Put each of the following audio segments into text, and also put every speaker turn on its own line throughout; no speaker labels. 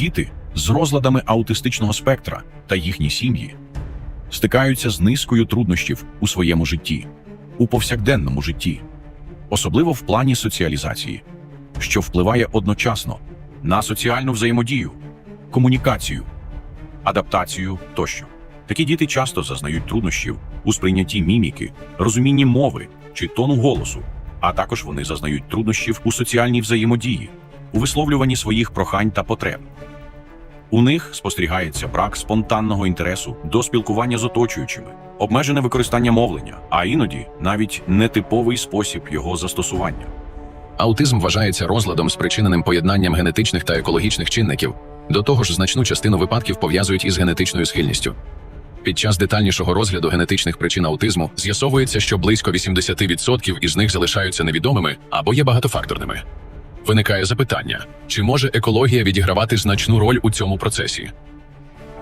Діти з розладами аутистичного спектра та їхні сім'ї стикаються з низкою труднощів у своєму житті, у повсякденному житті, особливо в плані соціалізації, що впливає одночасно на соціальну взаємодію, комунікацію, адаптацію тощо. Такі діти часто зазнають труднощів у сприйнятті міміки, розумінні мови чи тону голосу, а також вони зазнають труднощів у соціальній взаємодії, у висловлюванні своїх прохань та потреб. У них спостерігається брак спонтанного інтересу до спілкування з оточуючими, обмежене використання мовлення, а іноді навіть нетиповий спосіб його застосування.
Аутизм вважається розладом, спричиненим поєднанням генетичних та екологічних чинників. До того ж, значну частину випадків пов'язують із генетичною схильністю. Під час детальнішого розгляду генетичних причин аутизму з'ясовується, що близько 80% із них залишаються невідомими або є багатофакторними. Виникає запитання: чи може екологія відігравати значну роль у цьому процесі?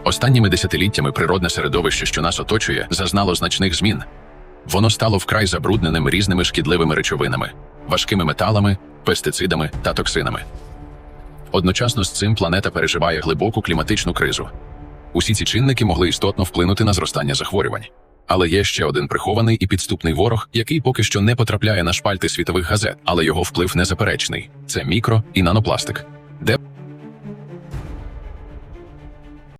Останніми десятиліттями природне середовище, що нас оточує, зазнало значних змін. Воно стало вкрай забрудненим різними шкідливими речовинами, важкими металами, пестицидами та токсинами. Одночасно з цим планета переживає глибоку кліматичну кризу. Усі ці чинники могли істотно вплинути на зростання захворювань. Але є ще один прихований і підступний ворог, який поки що не потрапляє на шпальти світових газет, але його вплив незаперечний це мікро і нанопластик. Де